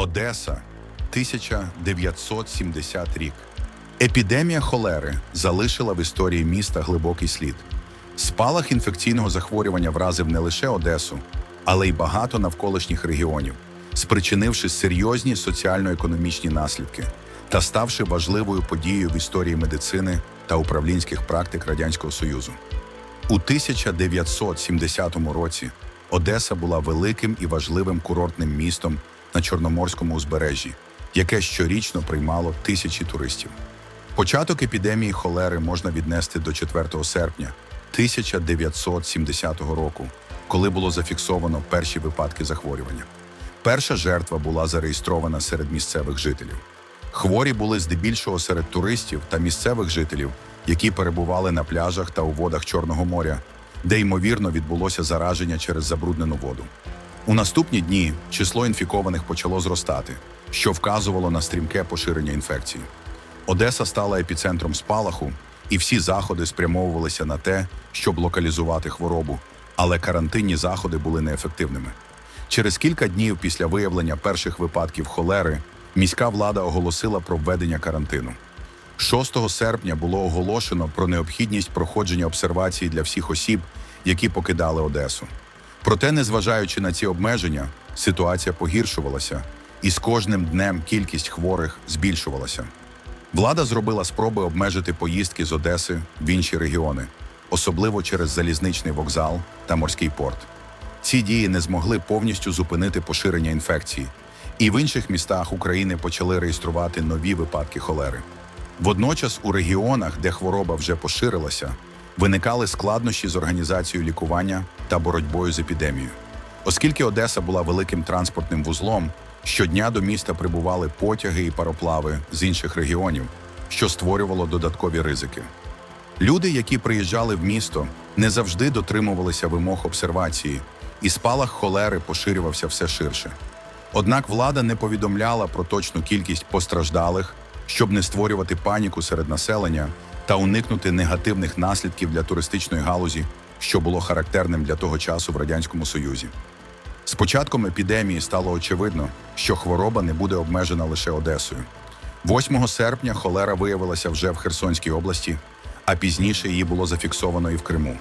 Одеса, 1970 рік. Епідемія холери залишила в історії міста глибокий слід. Спалах інфекційного захворювання вразив не лише Одесу, але й багато навколишніх регіонів, спричинивши серйозні соціально-економічні наслідки та ставши важливою подією в історії медицини та управлінських практик Радянського Союзу. У 1970 році Одеса була великим і важливим курортним містом на Чорноморському узбережжі, яке щорічно приймало тисячі туристів. Початок епідемії холери можна віднести до 4 серпня 1970 року, коли було зафіксовано перші випадки захворювання. Перша жертва була зареєстрована серед місцевих жителів. Хворі були здебільшого серед туристів та місцевих жителів, які перебували на пляжах та у водах Чорного моря, де ймовірно відбулося зараження через забруднену воду. У наступні дні число інфікованих почало зростати, що вказувало на стрімке поширення інфекції. Одеса стала епіцентром спалаху, і всі заходи спрямовувалися на те, щоб локалізувати хворобу, але карантинні заходи були неефективними. Через кілька днів після виявлення перших випадків холери міська влада оголосила про введення карантину. 6 серпня було оголошено про необхідність проходження обсервації для всіх осіб, які покидали Одесу. Проте, незважаючи на ці обмеження, ситуація погіршувалася, і з кожним днем кількість хворих збільшувалася. Влада зробила спроби обмежити поїздки з Одеси в інші регіони, особливо через залізничний вокзал та морський порт. Ці дії не змогли повністю зупинити поширення інфекції, і в інших містах України почали реєструвати нові випадки холери. Водночас у регіонах, де хвороба вже поширилася, виникали складнощі з організацією лікування та боротьбою з епідемією. Оскільки Одеса була великим транспортним вузлом, щодня до міста прибували потяги і пароплави з інших регіонів, що створювало додаткові ризики. Люди, які приїжджали в місто, не завжди дотримувалися вимог обсервації, і спалах холери поширювався все ширше. Однак влада не повідомляла про точну кількість постраждалих, щоб не створювати паніку серед населення та уникнути негативних наслідків для туристичної галузі, що було характерним для того часу в Радянському Союзі. З початком епідемії стало очевидно, що хвороба не буде обмежена лише Одесою. 8 серпня холера виявилася вже в Херсонській області, а пізніше її було зафіксовано і в Криму.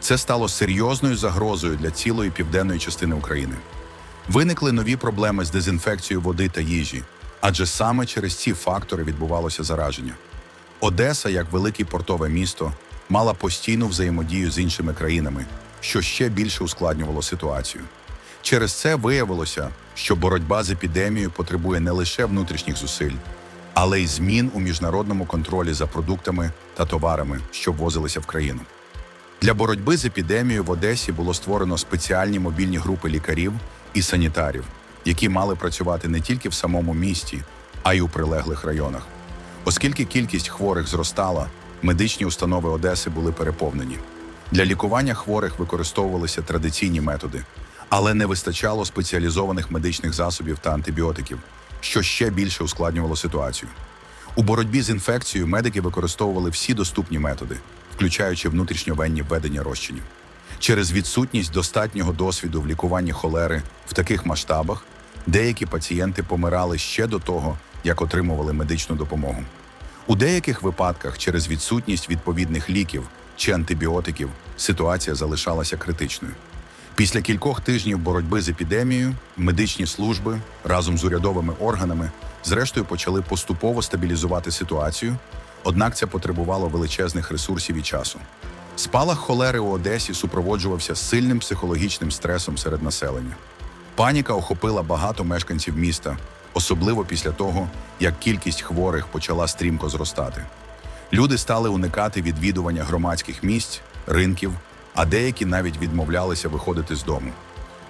Це стало серйозною загрозою для цілої південної частини України. Виникли нові проблеми з дезінфекцією води та їжі, адже саме через ці фактори відбувалося зараження. Одеса, як велике портове місто, мала постійну взаємодію з іншими країнами, що ще більше ускладнювало ситуацію. Через це виявилося, що боротьба з епідемією потребує не лише внутрішніх зусиль, але й змін у міжнародному контролі за продуктами та товарами, що ввозилися в країну. Для боротьби з епідемією в Одесі було створено спеціальні мобільні групи лікарів і санітарів, які мали працювати не тільки в самому місті, а й у прилеглих районах. Оскільки кількість хворих зростала, медичні установи Одеси були переповнені. Для лікування хворих використовувалися традиційні методи, але не вистачало спеціалізованих медичних засобів та антибіотиків, що ще більше ускладнювало ситуацію. У боротьбі з інфекцією медики використовували всі доступні методи, включаючи внутрішньовенні введення розчинів. Через відсутність достатнього досвіду в лікуванні холери в таких масштабах деякі пацієнти помирали ще до того, як отримували медичну допомогу. У деяких випадках через відсутність відповідних ліків чи антибіотиків ситуація залишалася критичною. Після кількох тижнів боротьби з епідемією медичні служби разом з урядовими органами зрештою почали поступово стабілізувати ситуацію, однак це потребувало величезних ресурсів і часу. Спалах холери у Одесі супроводжувався сильним психологічним стресом серед населення. Паніка охопила багато мешканців міста, особливо після того, як кількість хворих почала стрімко зростати. Люди стали уникати відвідування громадських місць, ринків, а деякі навіть відмовлялися виходити з дому.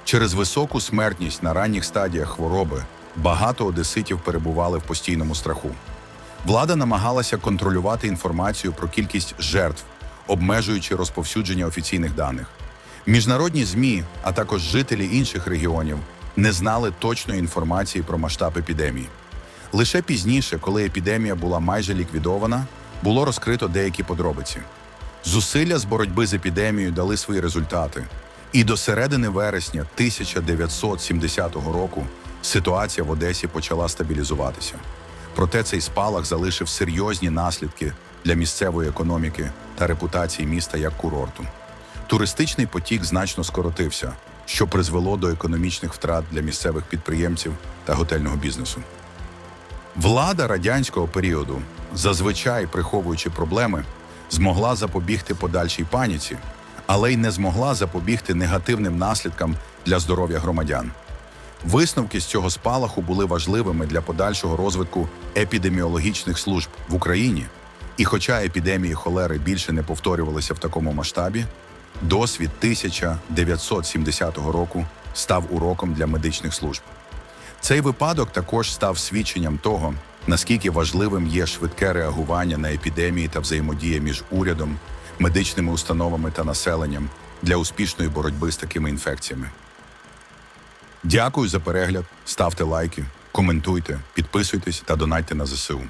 Через високу смертність на ранніх стадіях хвороби багато одеситів перебували в постійному страху. Влада намагалася контролювати інформацію про кількість жертв, обмежуючи розповсюдження офіційних даних. Міжнародні ЗМІ, а також жителі інших регіонів, не знали точної інформації про масштаб епідемії. Лише пізніше, коли епідемія була майже ліквідована, було розкрито деякі подробиці. Зусилля з боротьби з епідемією дали свої результати, і до середини вересня 1970 року ситуація в Одесі почала стабілізуватися. Проте цей спалах залишив серйозні наслідки для місцевої економіки та репутації міста як курорту. Туристичний потік значно скоротився, що призвело до економічних втрат для місцевих підприємців та готельного бізнесу. Влада радянського періоду, зазвичай приховуючи проблеми, змогла запобігти подальшій паніці, але й не змогла запобігти негативним наслідкам для здоров'я громадян. Висновки з цього спалаху були важливими для подальшого розвитку епідеміологічних служб в Україні. І хоча епідемії холери більше не повторювалися в такому масштабі, досвід 1970 року став уроком для медичних служб. Цей випадок також став свідченням того, наскільки важливим є швидке реагування на епідемії та взаємодія між урядом, медичними установами та населенням для успішної боротьби з такими інфекціями. Дякую за перегляд, ставте лайки, коментуйте, підписуйтесь та донайте на ЗСУ.